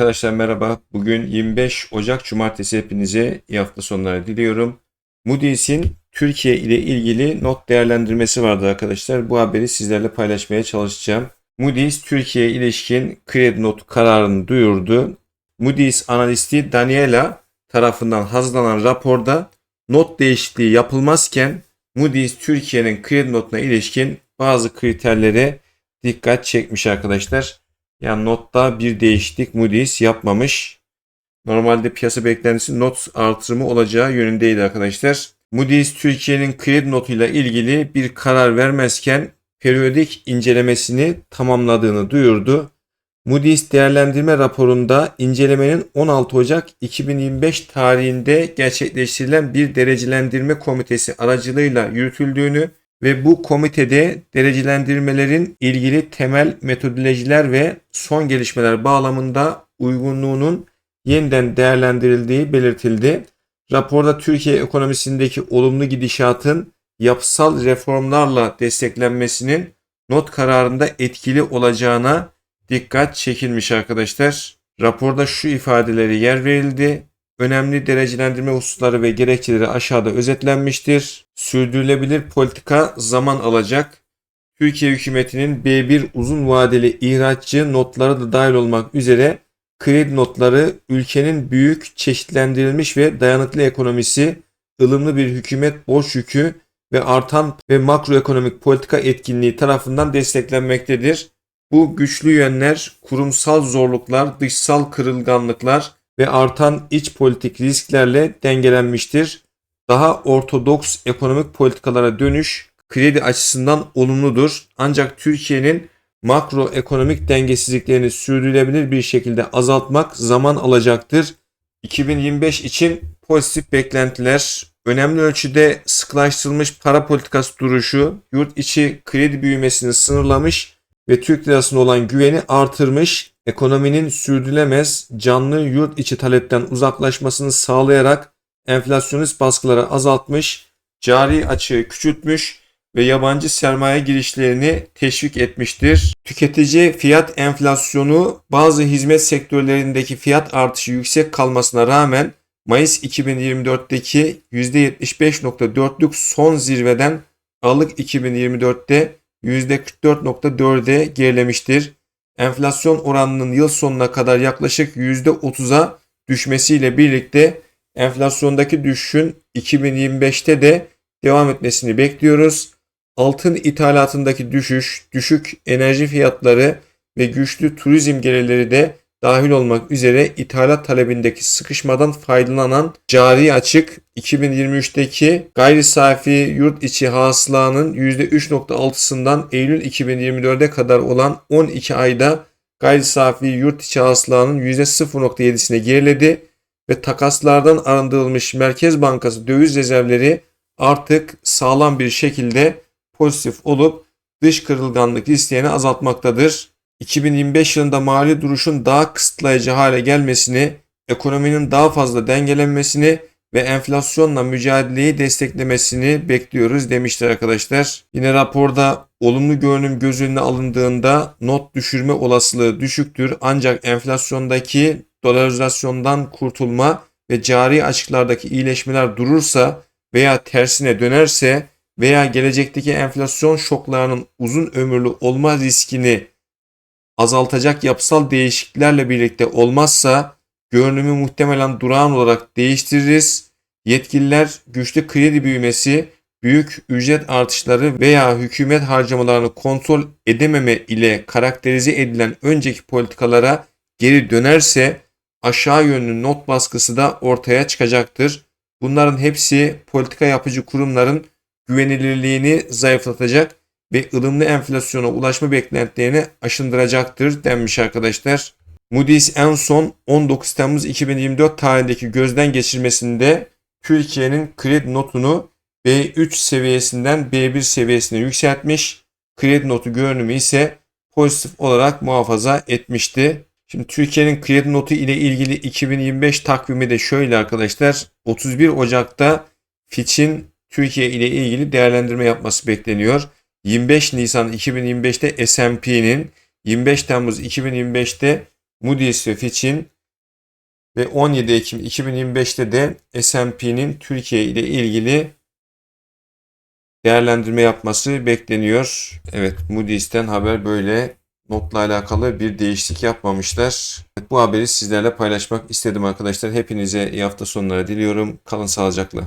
Arkadaşlar merhaba. Bugün 25 Ocak Cumartesi hepinize iyi hafta sonları diliyorum. Moody's'in Türkiye ile ilgili not değerlendirmesi vardı arkadaşlar. Bu haberi sizlerle paylaşmaya çalışacağım. Moody's Türkiye ilişkin kredi not kararını duyurdu. Moody's analisti Daniela tarafından hazırlanan raporda not değişikliği yapılmazken Moody's Türkiye'nin kredi notuna ilişkin bazı kriterlere dikkat çekmiş arkadaşlar. Yani notta bir değişiklik Moody's yapmamış. Normalde piyasa beklentisi not artırımı olacağı yönündeydi arkadaşlar. Moody's Türkiye'nin kredi notuyla ilgili bir karar vermezken periyodik incelemesini tamamladığını duyurdu. Moody's değerlendirme raporunda incelemenin 16 Ocak 2025 tarihinde gerçekleştirilen bir derecelendirme komitesi aracılığıyla yürütüldüğünü ve bu komitede derecelendirmelerin ilgili temel metodolojiler ve son gelişmeler bağlamında uygunluğunun yeniden değerlendirildiği belirtildi. Raporda Türkiye ekonomisindeki olumlu gidişatın yapısal reformlarla desteklenmesinin not kararında etkili olacağına dikkat çekilmiş arkadaşlar. Raporda şu ifadeleri yer verildi. Önemli derecelendirme hususları ve gerekçeleri aşağıda özetlenmiştir. Sürdürülebilir politika zaman alacak. Türkiye hükümetinin B1 uzun vadeli ihracçı notları da dahil olmak üzere kredi notları ülkenin büyük çeşitlendirilmiş ve dayanıklı ekonomisi, ılımlı bir hükümet borç yükü ve artan ve makroekonomik politika etkinliği tarafından desteklenmektedir. Bu güçlü yönler, kurumsal zorluklar, dışsal kırılganlıklar ve artan iç politik risklerle dengelenmiştir. Daha ortodoks ekonomik politikalara dönüş kredi açısından olumludur. Ancak Türkiye'nin makroekonomik dengesizliklerini sürdürülebilir bir şekilde azaltmak zaman alacaktır. 2025 için pozitif beklentiler, önemli ölçüde sıklaştırılmış para politikası duruşu, yurt içi kredi büyümesini sınırlamış ve Türk lirasına olan güveni artırmış, ekonominin sürdürülemez canlı yurt içi talepten uzaklaşmasını sağlayarak enflasyonist baskıları azaltmış, cari açığı küçültmüş ve yabancı sermaye girişlerini teşvik etmiştir. Tüketici fiyat enflasyonu bazı hizmet sektörlerindeki fiyat artışı yüksek kalmasına rağmen Mayıs 2024'teki %75.4'lük son zirveden Aralık 2024'te %44.4'e gerilemiştir. Enflasyon oranının yıl sonuna kadar yaklaşık %30'a düşmesiyle birlikte enflasyondaki düşüşün 2025'te de devam etmesini bekliyoruz. Altın ithalatındaki düşüş, düşük enerji fiyatları ve güçlü turizm gelirleri de dahil olmak üzere ithalat talebindeki sıkışmadan faydalanan cari açık 2023'teki gayri safi yurt içi hasılanın %3.6'sından Eylül 2024'e kadar olan 12 ayda gayri safi yurt içi hasılanın %0.7'sine geriledi ve takaslardan arındırılmış Merkez Bankası döviz rezervleri artık sağlam bir şekilde pozitif olup dış kırılganlık risklerini azaltmaktadır. 2025 yılında mali duruşun daha kısıtlayıcı hale gelmesini, ekonominin daha fazla dengelenmesini ve enflasyonla mücadeleyi desteklemesini bekliyoruz demişler arkadaşlar. Yine raporda olumlu görünüm göz önüne alındığında not düşürme olasılığı düşüktür ancak enflasyondaki dolarizasyondan kurtulma ve cari açıklardaki iyileşmeler durursa veya tersine dönerse veya gelecekteki enflasyon şoklarının uzun ömürlü olma riskini azaltacak yapısal değişikliklerle birlikte olmazsa görünümü muhtemelen durağan olarak değiştiririz. Yetkililer güçlü kredi büyümesi, büyük ücret artışları veya hükümet harcamalarını kontrol edememe ile karakterize edilen önceki politikalara geri dönerse aşağı yönlü not baskısı da ortaya çıkacaktır. Bunların hepsi politika yapıcı kurumların güvenilirliğini zayıflatacak ve ılımlı enflasyona ulaşma beklentilerini aşındıracaktır denmiş arkadaşlar. Moody's en son 19 Temmuz 2024 tarihindeki gözden geçirmesinde Türkiye'nin kredi notunu B3 seviyesinden B1 seviyesine yükseltmiş. Kredi notu görünümü ise pozitif olarak muhafaza etmişti. Şimdi Türkiye'nin kredi notu ile ilgili 2025 takvimi de şöyle arkadaşlar. 31 Ocak'ta Fitch'in Türkiye ile ilgili değerlendirme yapması bekleniyor. 25 Nisan 2025'te S&P'nin 25 Temmuz 2025'te Moody's ve Fitch'in ve 17 Ekim 2025'te de S&P'nin Türkiye ile ilgili değerlendirme yapması bekleniyor. Evet Moody's'ten haber böyle. Notla alakalı bir değişiklik yapmamışlar. Bu haberi sizlerle paylaşmak istedim arkadaşlar. Hepinize iyi hafta sonları diliyorum. Kalın sağlıcakla.